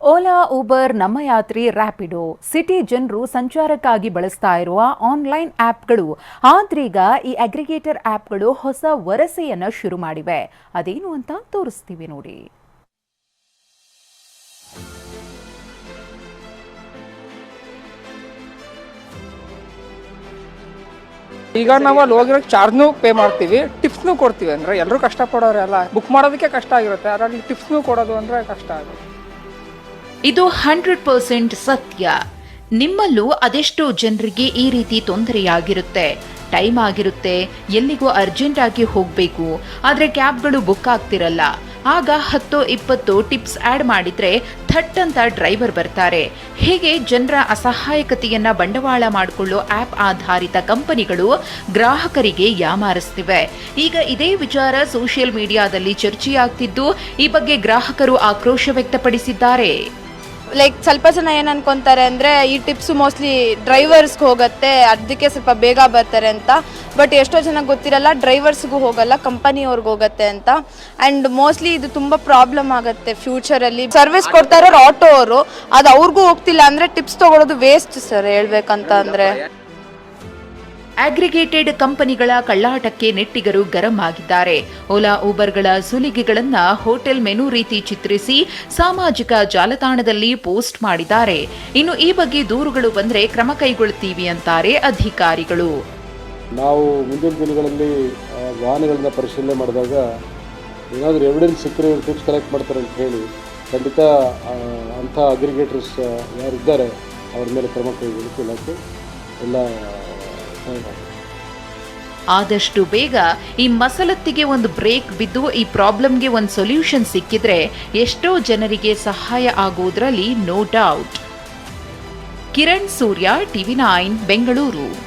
Ola Uber ನಮ್ಮ ಯಾತ್ರಿ Rapido city ಜನರು ಸಂಚಾರಕ್ಕಾಗಿ ಬಳಸ್ತಾ ಇರುವ ಆನ್ಲೈನ್ ಆಪ್ಗಳು. ಆದ್ರೀಗ ಈ ಅಗ್ರಿಗೇಟರ್ ಆಪ್ಗಳು ಹೊಸ ವರಸೆಯನ್ನು ಶುರು ಮಾಡಿವೆ. ಅದೇನು ಅಂತ ತೋರಿಸ್ತೀವಿ ನೋಡಿ. ಈಗ ನಾವು ಅಲ್ಲಿ ಹೋಗಿರೋ ಚಾರ್ಜ್ನು ಪೇ ಮಾಡ್ತೀವಿ. ಟಿಪ್ಸ್ನು ಕೊಡ್ತೀವಿ ಅಂದರೆ ಎಲ್ಲರೂ ಕಷ್ಟಪಡೋರೆಲ್ಲ. ಬುಕ್ ಮಾಡೋದಕ್ಕೆ ಕಷ್ಟ ಆಗಿರುತ್ತೆ. ಅದರಲ್ಲಿ ಟಿಪ್ಸ್ನು ಕೊಡೋದು ಅಂದರೆ ಕಷ್ಟ ಆಗುತ್ತೆ. ಇದು ಹಂಡ್ರೆಡ್ ಪರ್ಸೆಂಟ್ ಸತ್ಯ. ನಿಮ್ಮಲ್ಲೂ ಅದೆಷ್ಟೋ ಜನರಿಗೆ ಈ ರೀತಿ ತೊಂದರೆಯಾಗಿರುತ್ತೆ. ಟೈಮ್ ಆಗಿರುತ್ತೆ, ಎಲ್ಲಿಗೂ ಅರ್ಜೆಂಟ್ ಆಗಿ ಹೋಗಬೇಕು, ಆದರೆ ಕ್ಯಾಬ್ಗಳು ಬುಕ್ ಆಗ್ತಿರಲ್ಲ. ಆಗ ಹತ್ತು ಇಪ್ಪತ್ತು ಟಿಪ್ಸ್ ಆಡ್ ಮಾಡಿದ್ರೆ ಥಟ್ ಅಂತ ಡ್ರೈವರ್ ಬರ್ತಾರೆ. ಹೀಗೆ ಜನರ ಅಸಹಾಯಕತೆಯನ್ನು ಬಂಡವಾಳ ಮಾಡಿಕೊಳ್ಳೋ ಆಪ್ ಆಧಾರಿತ ಕಂಪನಿಗಳು ಗ್ರಾಹಕರಿಗೆ ಯಾಮಾರಿಸ್ತಿವೆ. ಈಗ ಇದೇ ವಿಚಾರ ಸೋಷಿಯಲ್ ಮೀಡಿಯಾದಲ್ಲಿ ಚರ್ಚೆಯಾಗ್ತಿದ್ದು, ಈ ಬಗ್ಗೆ ಗ್ರಾಹಕರು ಆಕ್ರೋಶ ವ್ಯಕ್ತಪಡಿಸಿದ್ದಾರೆ. ಲೈಕ್ ಸ್ವಲ್ಪ ಜನ ಏನು ಅನ್ಕೊಂತಾರೆ ಅಂದರೆ, ಈ ಟಿಪ್ಸು ಮೋಸ್ಟ್ಲಿ ಡ್ರೈವರ್ಸ್ಗೆ ಹೋಗುತ್ತೆ ಅದಕ್ಕೆ ಸ್ವಲ್ಪ ಬೇಗ ಬರ್ತಾರೆ ಅಂತ. ಬಟ್ ಎಷ್ಟೋ ಜನ ಗೊತ್ತಿರಲ್ಲ ಡ್ರೈವರ್ಸ್ಗೂ ಹೋಗಲ್ಲ ಕಂಪನಿಯವ್ರಿಗೆ ಹೋಗುತ್ತೆ ಅಂತ. ಆ್ಯಂಡ್ ಮೋಸ್ಟ್ಲಿ ಇದು ತುಂಬ ಪ್ರಾಬ್ಲಮ್ ಆಗುತ್ತೆ ಫ್ಯೂಚರಲ್ಲಿ ಸರ್ವಿಸ್ ಕೊಡ್ತಾ ಇರೋರು ಆಟೋ ಅವರು, ಅದು ಅವ್ರಿಗೂ ಹೋಗ್ತಿಲ್ಲ ಅಂದರೆ ಟಿಪ್ಸ್ ತೊಗೊಳೋದು ವೇಸ್ಟ್ ಸರ್ ಹೇಳ್ಬೇಕಂತ ಅಂದರೆ. ಅಗ್ರಿಗೇಟೆಡ್ ಕಂಪನಿಗಳ ಕಳ್ಳಾಟಕ್ಕೆ ನೆಟ್ಟಿಗರು ಗರಂ ಆಗಿದ್ದಾರೆ. ಓಲಾ, ಊಬರ್ಗಳ ಸುಲಿಗೆಗಳನ್ನು ಹೋಟೆಲ್ ಮೆನು ರೀತಿ ಚಿತ್ರಿಸಿ ಸಾಮಾಜಿಕ ಜಾಲತಾಣದಲ್ಲಿ ಪೋಸ್ಟ್ ಮಾಡಿದ್ದಾರೆ. ಇನ್ನು ಈ ಬಗ್ಗೆ ದೂರುಗಳು ಬಂದರೆ ಕ್ರಮ ಕೈಗೊಳ್ಳುತ್ತೀವಿ ಅಂತಾರೆ ಅಧಿಕಾರಿಗಳು. ನಾವು ಮುಂದಿನ ದಿನಗಳಲ್ಲಿ ವಾಹನಗಳನ್ನ ಪರಿಶೀಲನೆ ಮಾಡಿದಾಗ ಏನಾದರೂ ಎವಿಡೆನ್ಸ್ ಸಿಕ್ಕರೆ ಟಿಪ್ಸ್ ಕಲೆಕ್ಟ್ ಮಾಡ್ತಾರೆ ಅಂತ ಹೇಳಿ ಖಂಡಿತ ಅಂಥ ಅಗ್ರಿಗೇಟರ್ಸ್ ಯಾರಿದ್ದಾರೆ, ಅವ್ರ ಮೇಲೆ ಕ್ರಮ ಕೈಗೊಳ್ಳಕ್ಕೆ ಇಲಾಖೆ ಎಲ್ಲ ಆದಷ್ಟು ಬೇಗ ಈ ಮಸಲತ್ತಿಗೆ ಒಂದು ಬ್ರೇಕ್ ಬಿದ್ದು ಈ ಪ್ರಾಬ್ಲಮ್ಗೆ ಒಂದು ಸೊಲ್ಯೂಷನ್ ಸಿಕ್ಕಿದ್ರೆ ಎಷ್ಟೋ ಜನರಿಗೆ ಸಹಾಯ ಆಗೋದ್ರಲ್ಲಿ no doubt. Kiran Surya, TV nine, Bengaluru.